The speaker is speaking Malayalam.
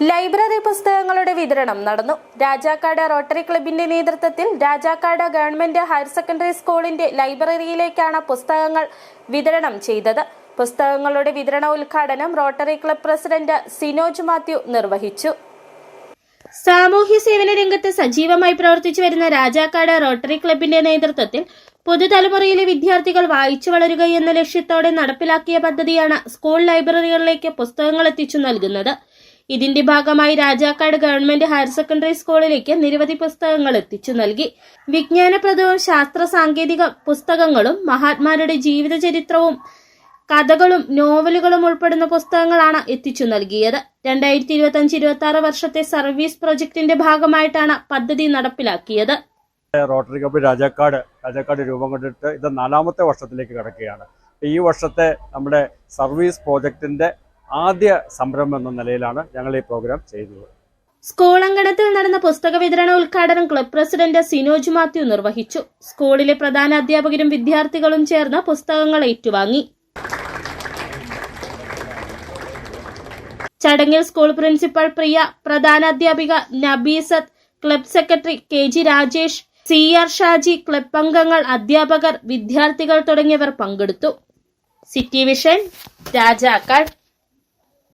ലൈബ്രറി പുസ്തകങ്ങളുടെ വിതരണം നടന്നു. രാജാക്കാട് റോട്ടറി ക്ലബിന്റെ നേതൃത്വത്തിൽ രാജാക്കാട് ഗവൺമെന്റ് ഹയർ സെക്കൻഡറി സ്കൂളിന്റെ ലൈബ്രറിയിലേക്കാണ് പുസ്തകങ്ങൾ വിതരണം ചെയ്തത്. പുസ്തകങ്ങളുടെ വിതരണ ഉദ്ഘാടനം Rotary club president Sinoj Mathew നിർവഹിച്ചു. സാമൂഹ്യ സേവന രംഗത്ത് സജീവമായി പ്രവർത്തിച്ചു വരുന്ന രാജാക്കാട് റോട്ടറി ക്ലബിന്റെ നേതൃത്വത്തിൽ പുതുതലമുറയിലെ വിദ്യാർത്ഥികൾ വായിച്ചു വളരുക എന്ന ലക്ഷ്യത്തോടെ നടപ്പിലാക്കിയ പദ്ധതിയാണ് സ്കൂൾ ലൈബ്രറികളിലേക്ക് പുസ്തകങ്ങൾ എത്തിച്ചു നൽകുന്നത്. ഇതിന്റെ ഭാഗമായി രാജാക്കാട് ഗവൺമെന്റ് ഹയർ സെക്കൻഡറി സ്കൂളിലേക്ക് നിരവധി പുസ്തകങ്ങൾ എത്തിച്ചു നൽകി. വിജ്ഞാനപ്രദവും ശാസ്ത്ര സാങ്കേതിക പുസ്തകങ്ങളും മഹാത്മാരുടെ ജീവിതചരിത്രവും കഥകളും നോവലുകളും ഉൾപ്പെടുന്ന പുസ്തകങ്ങളാണ് എത്തിച്ചു നൽകിയത്. രണ്ടായിരത്തി ഇരുപത്തി അഞ്ച് ഇരുപത്തി ആറ് വർഷത്തെ സർവീസ് പ്രൊജക്ടിന്റെ ഭാഗമായിട്ടാണ് പദ്ധതി നടപ്പിലാക്കിയത്. റോട്ടറി ക്ലബ്ബ് രാജാക്കാട് രാജാക്കാട് രൂപം കൊണ്ടിട്ട് ഇത് നാലാമത്തെ വർഷത്തിലേക്ക് കിടക്കുകയാണ്. ഈ വർഷത്തെ നമ്മുടെ സർവീസ് പ്രോജക്റ്റിന്റെ ആദ്യ സംരംഭം എന്ന നിലയിലാണ് ഞങ്ങൾ ഈ പ്രോഗ്രാം ചെയ്തത്. സ്കൂൾ അങ്കണത്തിൽ നടന്ന പുസ്തക വിതരണ ഉദ്ഘാടനം ക്ലബ് പ്രസിഡന്റ് സിനോജ് മാത്യു നിർവഹിച്ചു. സ്കൂളിലെ പ്രധാന അധ്യാപകരും വിദ്യാർത്ഥികളും ചേർന്ന് പുസ്തകങ്ങൾ ഏറ്റുവാങ്ങി. ചടങ്ങിൽ സ്കൂൾ പ്രിൻസിപ്പൽ പ്രിയ പ്രധാന അധ്യാപിക Nabeesath club secretary K G Rajesh C R Shaji club അംഗങ്ങൾ അധ്യാപകർ വിദ്യാർത്ഥികൾ തുടങ്ങിയവർ പങ്കെടുത്തു. City vision Rajakkad.